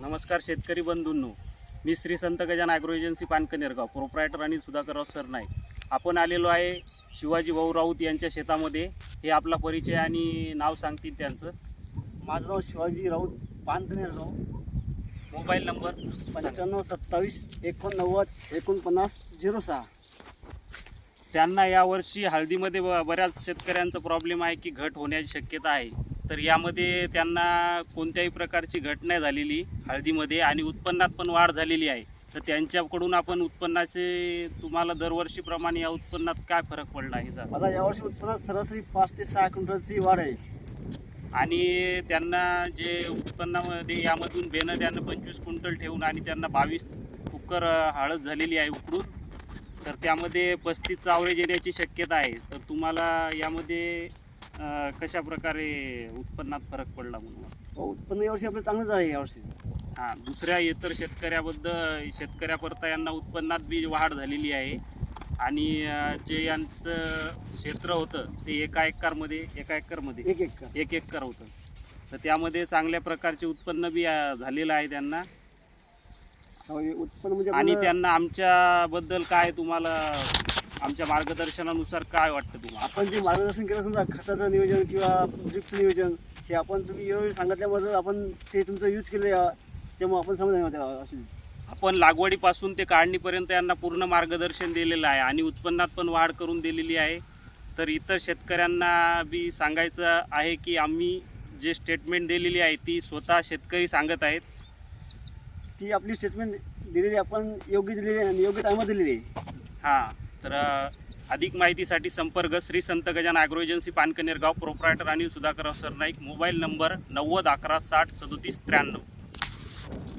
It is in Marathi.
नमस्कार शेतकरी बंधूंनो. मी Shri Sant Gajanan agro agency Pankanergaon. Proprietor आणि सुधाकरराव सर नाईक. आपण आलेलो आहे शिवाजी भाऊ राऊत यांच्या शेतामध्ये. हे आपला परिचय आणि नाव सांगतील त्यांचं. माझं नाव शिवाजी राऊत पानकनेरगाव. Mobile number. पंच्याण्णव सत्तावीस एकोणनव्वद एकोणपन्नास झिरो सहा. त्यांना यावर्षी हळदीमध्ये ब- बऱ्याच शेतकऱ्यांचा प्रॉब्लेम आहे की घट होण्याची शक्यता आहे. तर यामध्ये त्यांना कोणत्याही प्रकारची घट नाही झालेली हळदीमध्ये आणि उत्पन्नात पण वाढ झालेली आहे. तर त्यांच्याकडून आपण उत्पन्नाचे तुम्हाला दरवर्षीप्रमाणे या उत्पन्नात काय फरक पडला आहे जरा? मला यावर्षी उत्पन्नात सरासरी पाच ते सहा क्विंटलची वाढ आहे. आणि त्यांना जे उत्पन्नामध्ये यामधून बेनं त्यांना पंचवीस क्विंटल ठेवून आणि त्यांना बावीस कुकर हळद झालेली आहे उकडून. तर त्यामध्ये पस्तीसचा ॲव्हरेज येण्याची शक्यता आहे. तर तुम्हाला यामध्ये कशा प्रकारे उत्पन्नात फरक पडला म्हणून? हो, उत्पन्न यावर्षी आपलं चांगलंच आहे यावर्षी हां दुसऱ्या इतर शेतकऱ्याबद्दल शेतकऱ्याकरता यांना उत्पन्नात बी वाढ झालेली आहे. आणि अ, जे यांचं क्षेत्र होतं ते एका एकरमध्ये एका एकरमध्ये? एक एक का एक एकर होतं. तर त्यामध्ये चांगल्या प्रकारचे उत्पन्न बी अं, झालेलं आहे त्यांना. हो, हे उत्पन्न म्हणजे आणि त्यांना आमच्याबद्दल काय तुम्हाला आमच्या मार्गदर्शनानुसार काय वाटतं तुम्हाला? आपण जे मार्गदर्शन केलं समजा खताचं नियोजन किंवा ड्रिपचं नियोजन हे आपण तुम्ही योग्य सांगितल्याबद्दल आपण ते तुमचं यूज केले त्यामुळे आपण समजा आपण लागवडीपासून ते काढणीपर्यंत यांना पूर्ण मार्गदर्शन दिलेलं आहे आणि उत्पन्नात पण वाढ करून दिलेली आहे. तर इतर शेतकऱ्यांना बी सांगायचं आहे की आम्ही जे स्टेटमेंट दिलेली आहे ती स्वतः शेतकरी सांगत आहेत. ती आपली स्टेटमेंट दिलेली आपण योग्य दिलेली आहे आणि योग्य टायमात दिलेली आहे. हां. तर अधिक माहितीसाठी संपर्क Shri Sant Gajanan agro agency Pankanergaon proprietor आणि सुधाकर सरनाईक मोबाईल नंबर नव्वद अकरा साठ सदोतीस त्र्याण्णव.